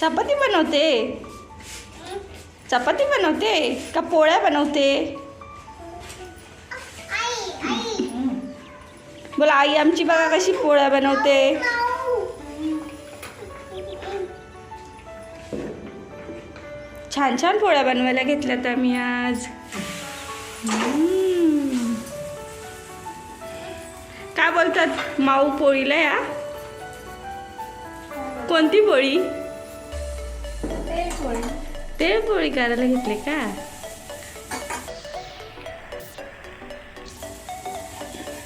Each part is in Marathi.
चपाती बनवते. चपाती बनवते का पोळ्या बनवते? बोला आई आमची बघा कशी पोळ्या बनवते. छान छान पोळ्या बनवायला घेतल्यात आम्ही आज. काय बोलतात? माऊ पोळीला या. कोणती पोळी? ते पोळी. करायला घेतले का?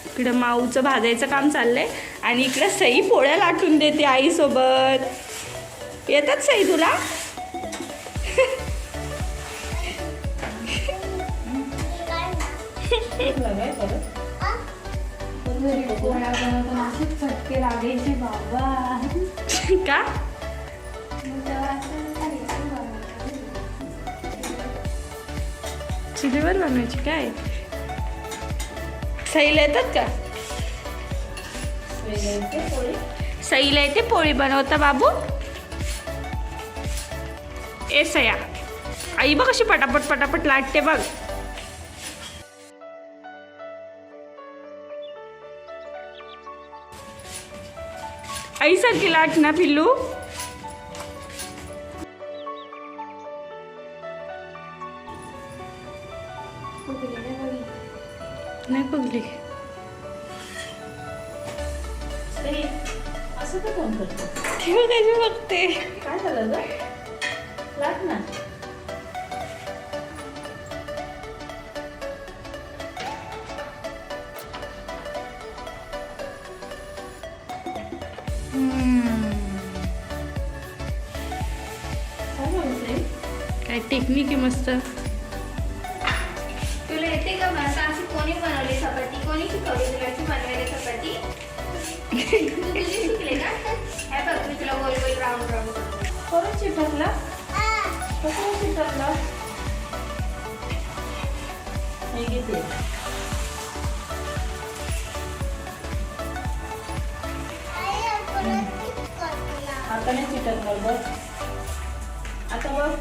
इकडं माऊचं भाजायचं काम चाललंय आणि इकडं सई पोळ्या लाटून देते आईसोबत. येतात सई तुला? फटके लागायचे बाबा. का मग चुलीवर बनवायची काय? सईला येतात का? सईला येते पोळी बनवता बाबू. ए सया आई बघ कशी पटापट पटापट लाटते बघ. आईसारखी लाट ना पिल्लू. नाही बघली. असं कोण करतो? बघते. काय झालं ग? लाट ना. काय बोलते काय टेक्निक आहे मस्त. तुला येते का मला अशी कोणी बनवली चपाती? कोणी शिकवली तुला? अशी बनवायला चपाती? तू तुझी शिकले का हे बघ मी तुला गोल गोल राऊंड राऊंड करून चिटकला कसं चिटकला हे घेते आता नाही चिटकणार बघ. आता बघ.